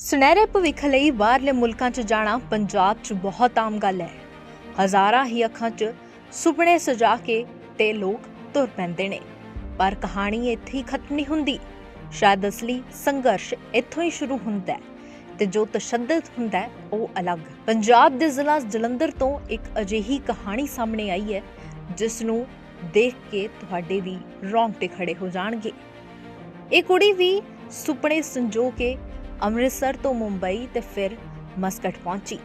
ਸੁਨਹਿਰੇ ਭਵਿੱਖ ਲਈ ਬਾਹਰਲੇ ਮੁਲਕਾਂ 'ਚ ਜਾਣਾ ਪੰਜਾਬ 'ਚ ਬਹੁਤ ਆਮ ਗੱਲ ਹੈ। ਹਜ਼ਾਰਾਂ ਹੀ ਅੱਖਾਂ 'ਚ ਸੁਪਨੇ ਸਜਾ ਕੇ ਤੇ ਲੋਕ ਤੁਰ ਪੈਂਦੇ ਨੇ। ਪਰ ਕਹਾਣੀ ਇੱਥੇ ਹੀ ਖਤਮ ਨਹੀਂ ਹੁੰਦੀ। ਸ਼ਾਇਦ ਅਸਲੀ ਸੰਘਰਸ਼ ਇੱਥੋਂ ਹੀ ਸ਼ੁਰੂ ਹੁੰਦਾ ਹੈ ਤੇ ਜੋ ਤਸ਼ੱਦਦ ਹੁੰਦਾ ਹੈ, ਉਹ ਅਲੱਗ। ਪੰਜਾਬ ਦੇ ਜ਼ਿਲ੍ਹਾ ਜਲੰਧਰ ਤੋਂ ਇੱਕ ਅਜਿਹੀ ਕਹਾਣੀ ਸਾਹਮਣੇ ਆਈ ਹੈ, ਜਿਸ ਨੂੰ ਦੇਖ ਕੇ ਤੁਹਾਡੇ ਵੀ ਰੋਂਗਟੇ ਖੜੇ ਹੋ ਜਾਣਗੇ। ਇਹ ਕੁੜੀ ਵੀ ਸੁਪਨੇ ਸੰਜੋ ਕੇ ਅੰਮ੍ਰਿਤਸਰ ਤੋਂ ਮੁੰਬਈ ਤੇ ਫਿਰ ਮਸਕਟ ਪਹੁੰਚੀ।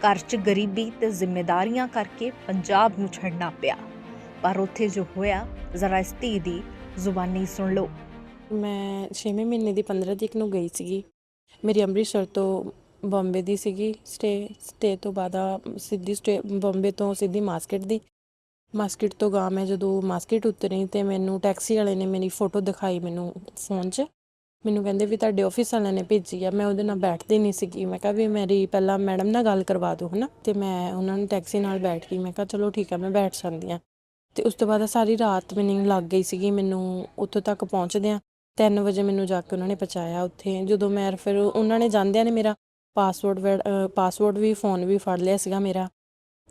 ਘਰ 'ਚ ਗਰੀਬੀ ਤੇ ਜ਼ਿੰਮੇਵਾਰੀਆਂ ਕਰਕੇ ਪੰਜਾਬ ਨੂੰ ਛੱਡਣਾ ਪਿਆ। ਪਰ ਉੱਥੇ ਜੋ ਹੋਇਆ, ਜ਼ਰਾ ਇਸ ਧੀ ਦੀ ਜ਼ੁਬਾਨੀ ਸੁਣ ਲਓ। ਮੈਂ 6ਵੇਂ ਮਹੀਨੇ ਦੀ 15 ਤਰੀਕ ਨੂੰ ਗਈ ਸੀਗੀ। ਮੇਰੀ ਅੰਮ੍ਰਿਤਸਰ ਤੋਂ ਬੰਬੇ ਦੀ ਸੀਗੀ ਸਟੇ ਸਟੇ ਤੋਂ ਬਾਅਦ ਸਿੱਧੀ ਸਟੇ, ਬੰਬੇ ਤੋਂ ਸਿੱਧੀ ਮਾਸਕਟ ਦੀ। ਮਾਸਕਟ ਤੋਂ ਗਾਂ ਮੈਂ ਜਦੋਂ ਮਾਸਕਟ ਉਤਰੀ ਤੇ ਮੈਨੂੰ ਟੈਕਸੀ ਵਾਲੇ ਨੇ ਮੇਰੀ ਫੋਟੋ ਦਿਖਾਈ ਮੈਨੂੰ ਫੋਨ 'ਚ। ਮੈਨੂੰ ਕਹਿੰਦੇ ਵੀ ਤੁਹਾਡੇ ਆਫਿਸ ਵਾਲਿਆਂ ਨੇ ਭੇਜੀ ਆ, ਮੈਂ ਉਹਦੇ ਨਾਲ ਬੈਠਦੀ ਨਹੀਂ ਸੀਗੀ। ਮੈਂ ਕਿਹਾ ਵੀ ਮੇਰੀ ਪਹਿਲਾਂ ਮੈਡਮ ਨਾਲ ਗੱਲ ਕਰਵਾ ਦਿਓ, ਹਨਾ? ਤੇ ਮੈਂ ਉਹਨਾਂ ਨੂੰ ਟੈਕਸੀ ਨਾਲ ਬੈਠ ਗਈ, ਮੈਂ ਕਿਹਾ ਚਲੋ ਠੀਕ ਆ, ਮੈਂ ਬੈਠ ਜਾਂਦੀ ਆ। ਤੇ ਉਸ ਤੋਂ ਬਾਅਦ ਸਾਰੀ ਰਾਤ ਮੈਨੂੰ ਲੱਗ ਗਈ ਸੀਗੀ, ਮੈਨੂੰ ਉੱਥੋਂ ਤੱਕ ਪਹੁੰਚਦਿਆਂ 3 ਵਜੇ ਮੈਨੂੰ ਜਾ ਕੇ ਉਹਨਾਂ ਨੇ ਪਹੁੰਚਾਇਆ ਉੱਥੇ। ਜਦੋਂ ਮੈਂ ਫਿਰ ਉਹਨਾਂ ਨੇ ਜਾਂਦਿਆਂ ਨੇ ਮੇਰਾ ਪਾਸਵਰਡ ਪਾਸਵਰਡ ਵੀ ਫੋਨ ਵੀ ਫੜ ਲਿਆ ਸੀਗਾ ਮੇਰਾ।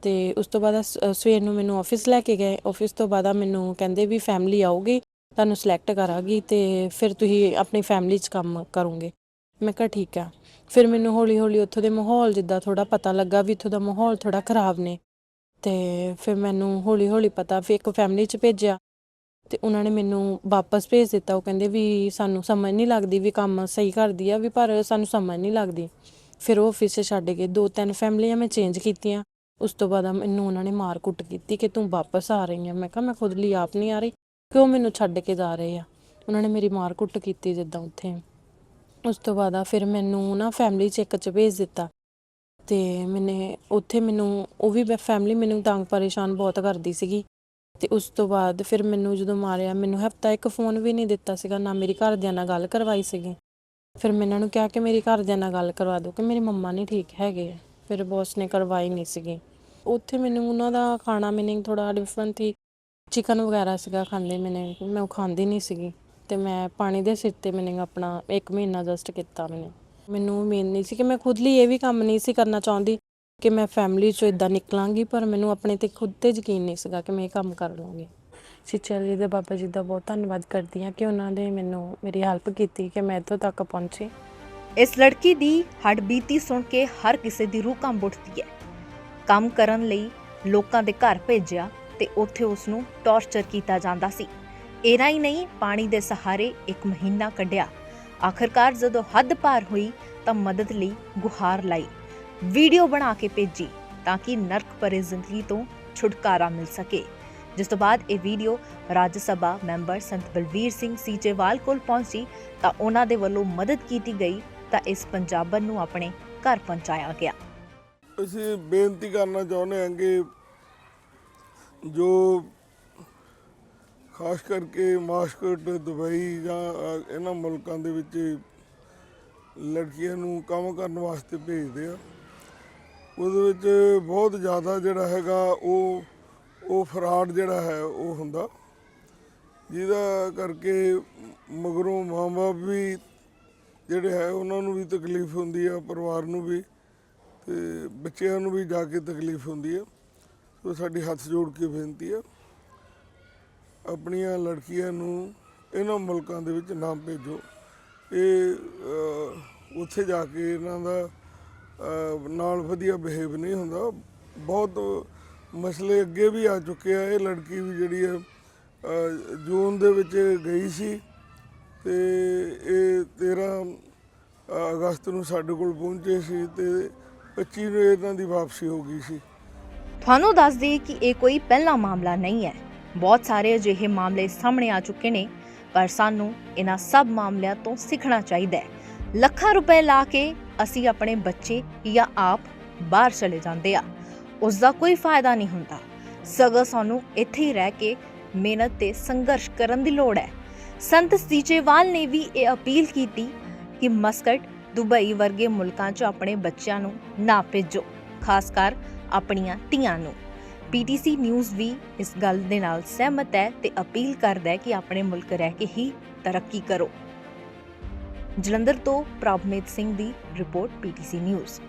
ਤੇ ਉਸ ਤੋਂ ਬਾਅਦ ਸਵੇਰ ਨੂੰ ਮੈਨੂੰ ਆਫਿਸ ਲੈ ਕੇ ਗਏ। ਆਫਿਸ ਤੋਂ ਬਾਅਦ ਆ ਮੈਨੂੰ ਕਹਿੰਦੇ ਵੀ ਫੈਮਿਲੀ ਆਊਗੀ। ਤੁਹਾਨੂੰ ਸਿਲੈਕਟ ਕਰਾਂਗੀ ਤੇ ਫਿਰ ਤੁਸੀਂ ਆਪਣੀ ਫੈਮਿਲੀ 'ਚ ਕੰਮ ਕਰੋਗੇ। ਮੈਂ ਕਿਹਾ ਠੀਕ ਆ। ਫਿਰ ਮੈਨੂੰ ਹੌਲੀ ਹੌਲੀ ਉੱਥੋਂ ਦੇ ਮਾਹੌਲ ਜਿੱਦਾਂ ਥੋੜਾ ਪਤਾ ਲੱਗਾ ਵੀ ਇੱਥੋਂ ਦਾ ਮਾਹੌਲ ਥੋੜਾ ਖਰਾਬ ਨੇ। ਤੇ ਫਿਰ ਮੈਨੂੰ ਹੌਲੀ ਹੌਲੀ ਪਤਾ ਫਿਰ ਇੱਕ ਫੈਮਿਲੀ 'ਚ ਭੇਜਿਆ ਤੇ ਉਹਨਾਂ ਨੇ ਮੈਨੂੰ ਵਾਪਸ ਭੇਜ ਦਿੱਤਾ। ਉਹ ਕਹਿੰਦੇ ਵੀ ਸਾਨੂੰ ਸਮਝ ਨਹੀਂ ਲੱਗਦੀ ਵੀ ਕੰਮ ਸਹੀ ਕਰਦੀ ਆ ਵੀ ਪਰ ਸਾਨੂੰ ਸਮਝ ਨਹੀਂ ਲੱਗਦੀ। ਫਿਰ ਉਹ ਆਫਿਸ 'ਚ ਛੱਡ ਕੇ ਦੋ ਤਿੰਨ ਫੈਮਲੀਆਂ ਮੈਂ ਚੇਂਜ ਕੀਤੀਆਂ। ਉਸ ਤੋਂ ਬਾਅਦ ਮੈਨੂੰ ਉਹਨਾਂ ਨੇ ਮਾਰ ਕੁੱਟ ਕੀਤੀ ਕਿ ਤੂੰ ਵਾਪਸ ਆ ਰਹੀ ਹੈ ਮੈਂ ਕਿਹਾ ਮੈਂ ਖੁਦ ਲਈ ਆਪ ਨਹੀਂ ਆ ਰਹੀ। ਕਿਉਂ ਮੈਨੂੰ ਛੱਡ ਕੇ ਜਾ ਰਹੇ ਆ। ਉਹਨਾਂ ਨੇ ਮੇਰੀ ਮਾਰ ਕੁੱਟ ਕੀਤੀ ਜਿੱਦਾਂ ਉੱਥੇ। ਉਸ ਤੋਂ ਬਾਅਦ ਆ ਫਿਰ ਮੈਨੂੰ ਨਾ ਫੈਮਿਲੀ ਚੈੱਕ 'ਚ ਭੇਜ ਦਿੱਤਾ। ਤੇ ਮੈਨੇ ਉੱਥੇ ਮੈਨੂੰ, ਉਹ ਵੀ ਫੈਮਿਲੀ ਮੈਨੂੰ ਤੰਗ ਪਰੇਸ਼ਾਨ ਬਹੁਤ ਕਰਦੀ ਸੀਗੀ। ਤੇ ਉਸ ਤੋਂ ਬਾਅਦ ਫਿਰ ਮੈਨੂੰ ਜਦੋਂ ਮਾਰਿਆ, ਮੈਨੂੰ ਹਫਤਾ ਇੱਕ ਫੋਨ ਵੀ ਨਹੀਂ ਦਿੱਤਾ ਸੀਗਾ, ਨਾ ਮੇਰੀ ਘਰਦਿਆਂ ਨਾਲ ਗੱਲ ਕਰਵਾਈ ਸੀਗੀ। ਫਿਰ ਮੈਂ ਇਹਨਾਂ ਨੂੰ ਕਿਹਾ ਕਿ ਮੇਰੀ ਘਰਦਿਆਂ ਨਾਲ ਗੱਲ ਕਰਵਾ ਦਿਓ, ਕਿ ਮੇਰੀ ਮੰਮਾ ਨਹੀਂ ਠੀਕ ਹੈਗੇ। ਫਿਰ ਬੌਸ ਨੇ ਕਰਵਾਈ ਨਹੀਂ ਸੀਗੀ। ਉੱਥੇ ਮੈਨੂੰ ਉਹਨਾਂ ਦਾ ਖਾਣਾ ਮੀਨਿੰਗ ਥੋੜਾ ਡਿਫਰੈਂਟ ਸੀ। ਚਿਕਨ ਵਗੈਰਾ ਸੀਗਾ ਖਾਂਦੇ ਮੈਨੇ, ਮੈਂ ਉਹ ਖਾਂਦੀ ਨਹੀਂ ਸੀਗੀ ਤੇ ਮੈਂ ਪਾਣੀ ਦੇ ਸਿਰ ਤੇ ਮੈਨੇ ਆਪਣਾ 1 ਮਹੀਨਾ ਜਸਟ ਕੀਤਾ ਮੈਨੇ। ਮੈਨੂੰ ਉਮੀਦ ਨਹੀਂ ਸੀ ਕਿ ਮੈਂ ਖੁਦ ਲਈ ਇਹ ਵੀ ਕੰਮ ਨਹੀਂ ਸੀ ਕਰਨਾ ਚਾਹੁੰਦੀ ਕਿ ਮੈਂ ਫੈਮਿਲੀ ਚੋਂ ਇਦਾਂ ਨਿਕਲਾਂਗੀ, ਪਰ ਮੈਨੂੰ ਆਪਣੇ ਤੇ ਖੁਦ ਤੇ ਯਕੀਨ ਨਹੀਂ ਸੀਗਾ ਕਿ ਮੈਂ ਇਹ ਕੰਮ ਕਰ ਲਵਾਂਗੀ। ਸਿੱਚਾ ਜੀ ਦੇ ਬਾਬਾ ਜੀ ਦਾ ਬਹੁਤ ਧੰਨਵਾਦ ਕਰਦੀ ਹਾਂ ਕਿ ਉਹਨਾਂ ਨੇ ਮੈਨੂੰ ਮੇਰੀ ਹੈਲਪ ਕੀਤੀ ਕਿ ਮੈਂ ਇੱਥੋਂ ਤੱਕ ਪਹੁੰਚੀ। ਇਸ ਲੜਕੀ ਦੀ ਹੱਡਬੀਤੀ ਸੁਣ ਕੇ ਹਰ ਕਿਸੇ ਦੀ ਰੂਹ ਕੰਬ ਉੱਠਦੀ ਹੈ। ਕੰਮ ਕਰਨ ਲਈ ਲੋਕਾਂ ਦੇ ਘਰ ਭੇਜਿਆ ਤੇ ਉੱਥੇ ਉਸ ਨੂੰ ਟੌਰਚਰ ਕੀਤਾ ਜਾਂਦਾ ਸੀ। ਇਹਨਾ ਹੀ ਨਹੀਂ, ਪਾਣੀ ਦੇ ਸਹਾਰੇ ਇੱਕ ਮਹੀਨਾ ਕੱਢਿਆ। ਆਖਰਕਾਰ ਜਦੋਂ ਹੱਦ ਪਾਰ ਹੋਈ ਤਾਂ ਮਦਦ ਲਈ ਗੁਹਾਰ ਲਾਈ। ਵੀਡੀਓ ਬਣਾ ਕੇ ਭੇਜੀ ਤਾਂ ਕਿ ਨਰਕ ਭਰੇ ਜ਼ਿੰਦਗੀ ਤੋਂ ਛੁਟਕਾਰਾ ਮਿਲ ਸਕੇ। ਜਿਸ ਤੋਂ ਬਾਅਦ ਇਹ ਵੀਡੀਓ ਰਾਜ ਸਭਾ ਮੈਂਬਰ ਸੰਤ ਬਲਵੀਰ ਸਿੰਘ ਸੀਚੇਵਾਲ ਕੋਲ ਪਹੁੰਚੀ ਤਾਂ ਉਹਨਾਂ ਦੇ ਵੱਲੋਂ ਮਦਦ ਕੀਤੀ ਗਈ ਤਾਂ ਇਸ ਪੰਜਾਬਣ ਨੂੰ ਆਪਣੇ ਘਰ ਪਹੁੰਚਾਇਆ ਗਿਆ। ਅਸੀਂ ਬੇਨਤੀ ਕਰਨਾ ਚਾਹੁੰਦੇ ਹਾਂ ਕਿ ਜੋ ਖਾਸ ਕਰਕੇ ਮਾਸਕਟ, ਦੁਬਈ ਜਾਂ ਇਹਨਾਂ ਮੁਲਕਾਂ ਦੇ ਵਿੱਚ ਲੜਕੀਆਂ ਨੂੰ ਕੰਮ ਕਰਨ ਵਾਸਤੇ ਭੇਜਦੇ ਆ। ਉਹਦੇ ਵਿੱਚ ਬਹੁਤ ਜ਼ਿਆਦਾ ਜਿਹੜਾ ਹੈਗਾ ਉਹ ਉਹ ਫਰਾਡ ਜਿਹੜਾ ਹੈ, ਉਹ ਹੁੰਦਾ। ਜਿਹਦਾ ਕਰਕੇ ਮਗਰੋਂ ਮਾਂ-ਬਾਪ ਵੀ ਜਿਹੜੇ ਹੈ, ਉਹਨਾਂ ਨੂੰ ਵੀ ਤਕਲੀਫ ਹੁੰਦੀ ਆ, ਪਰਿਵਾਰ ਨੂੰ ਵੀ ਤੇ ਬੱਚਿਆਂ ਨੂੰ ਵੀ ਜਾ ਕੇ ਤਕਲੀਫ ਹੁੰਦੀ ਆ। ਸੋ ਸਾਡੀ ਹੱਥ ਜੋੜ ਕੇ ਬੇਨਤੀ ਹੈ ਆਪਣੀਆਂ ਲੜਕੀਆਂ ਨੂੰ ਇਹਨਾਂ ਮੁਲਕਾਂ ਦੇ ਵਿੱਚ ਨਾ ਭੇਜੋ। ਇਹ ਉੱਥੇ ਜਾ ਕੇ ਇਹਨਾਂ ਦਾ ਨਾਲ ਵਧੀਆ ਬਿਹੇਵ ਨਹੀਂ ਹੁੰਦਾ। ਬਹੁਤ ਮਸਲੇ ਅੱਗੇ ਵੀ ਆ ਚੁੱਕੇ ਆ। ਇਹ ਲੜਕੀ ਵੀ ਜਿਹੜੀ ਹੈ ਜੂਨ ਦੇ ਵਿੱਚ ਗਈ ਸੀ ਤੇ ਇਹ 13 ਅਗਸਤ ਨੂੰ ਸਾਡੇ ਕੋਲ ਪਹੁੰਚੇ ਸੀ ਤੇ 25 ਨੂੰ ਇਹਨਾਂ ਦੀ ਵਾਪਸੀ ਹੋ ਗਈ ਸੀ। ਤੁਹਾਨੂੰ ਦੱਸ ਦਈਏ ਕਿ ਇਹ ਕੋਈ ਪਹਿਲਾ ਮਾਮਲਾ ਨਹੀਂ ਹੈ। ਬਹੁਤ ਸਾਰੇ ਅਜਿਹੇ ਮਾਮਲੇ ਸਾਹਮਣੇ ਆ ਚੁੱਕੇ ਨੇ, ਪਰ ਸਾਨੂੰ ਇਹਨਾਂ ਸਭ ਮਾਮਲਿਆਂ ਤੋਂ ਸਿੱਖਣਾ ਚਾਹੀਦਾ ਹੈ। ਲੱਖਾਂ ਰੁਪਏ ਲਾ ਕੇ ਅਸੀਂ ਆਪਣੇ ਬੱਚੇ ਜਾਂ ਆਪ ਬਾਹਰ ਚਲੇ ਜਾਂਦੇ ਆ। ਉਸ ਦਾ ਕੋਈ ਫਾਇਦਾ ਨਹੀਂ ਹੁੰਦਾ। ਸਗੋਂ ਸਾਨੂੰ ਇੱਥੇ ਹੀ ਰਹਿ ਕੇ ਮਿਹਨਤ ਤੇ ਸੰਘਰਸ਼ ਕਰਨ ਦੀ ਲੋੜ ਹੈ। ਸੰਤ ਸੀਚੇਵਾਲ ਨੇ ਵੀ ਇਹ ਅਪੀਲ ਕੀਤੀ ਕਿ ਮਸਕਟ ਦੁਬਈ ਵਰਗੇ ਮੁਲਕਾਂ 'ਚ ਆਪਣੇ ਬੱਚਿਆਂ ਨੂੰ ਨਾ ਭੇਜੋ, ਖਾਸ ਕਰ ਆਪਣੀਆਂ ਧੀਆਂ ਨੂੰ। ਪੀਟੀਸੀ ਨਿਊਜ਼ ਵੀ ਇਸ ਗੱਲ ਦੇ ਨਾਲ ਸਹਿਮਤ ਹੈ ਤੇ ਅਪੀਲ ਕਰਦਾ ਹੈ ਕਿ ਆਪਣੇ ਮੁਲਕ ਰਹਿ ਕੇ ਹੀ ਤਰੱਕੀ ਕਰੋ। ਜਲੰਧਰ ਤੋਂ ਪ੍ਰਭਮੇਤ ਸਿੰਘ ਦੀ ਰਿਪੋਰਟ ਪੀਟੀਸੀ ਨਿਊਜ਼